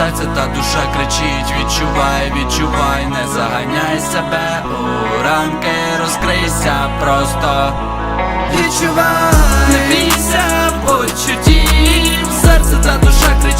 серце та душа кричить, відчувай, відчувай, не заганяй себе у рамки, розкрийся просто. Відчувай, не бійся почуттів, серце та душа кричить,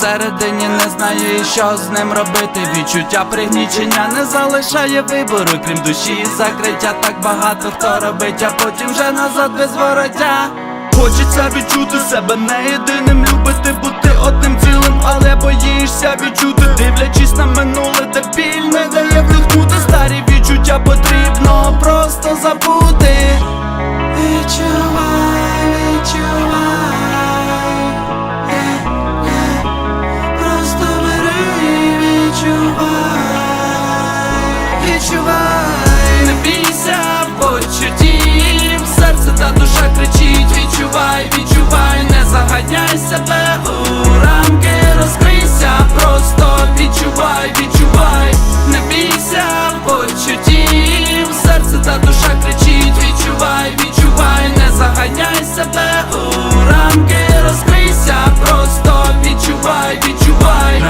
всередині не знає, що з ним робити. Відчуття пригнічення не залишає вибору, крім душі, і закриття так багато хто робить, а потім вже назад без вороття. Хочеться відчути себе не єдиним, любити бути одним цілим, але боїшся відчути, дивлячись на минуле, де біль не дає вдихнути старі відчуття потрібно просто забути. Відчувай,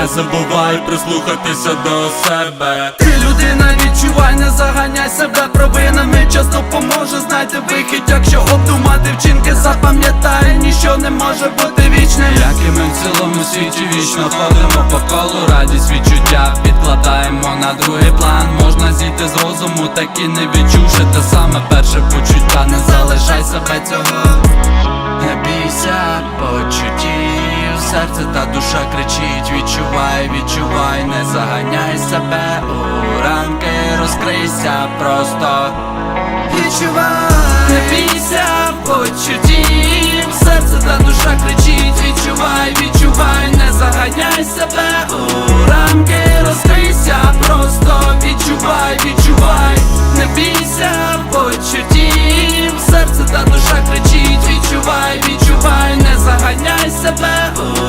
не забувай прислухатися до себе. Ти людина, відчувай, не заганяй себе провинами, час допоможе знайти вихід, якщо обдумати вчинки, запам'ятай, ніщо не може бути вічним. Як і ми в цілому світі вічно ходимо по колу, радість відчуття відкладаємо на другий план. Можна зійти з розуму, так і не відчувши те саме перше почуття, не залишай душа кричить, відчувай, відчувай, не заганяй себе у рамки, розкрийся просто. Відчувай, не бійся почуттів, серце та душа кричить, відчувай, відчувай, не заганяй себе у рамки, розкрийся просто. Відчувай, відчувай, не бійся почуттів, серце та душа кричить, відчувай, відчувай, не заганяй себе. у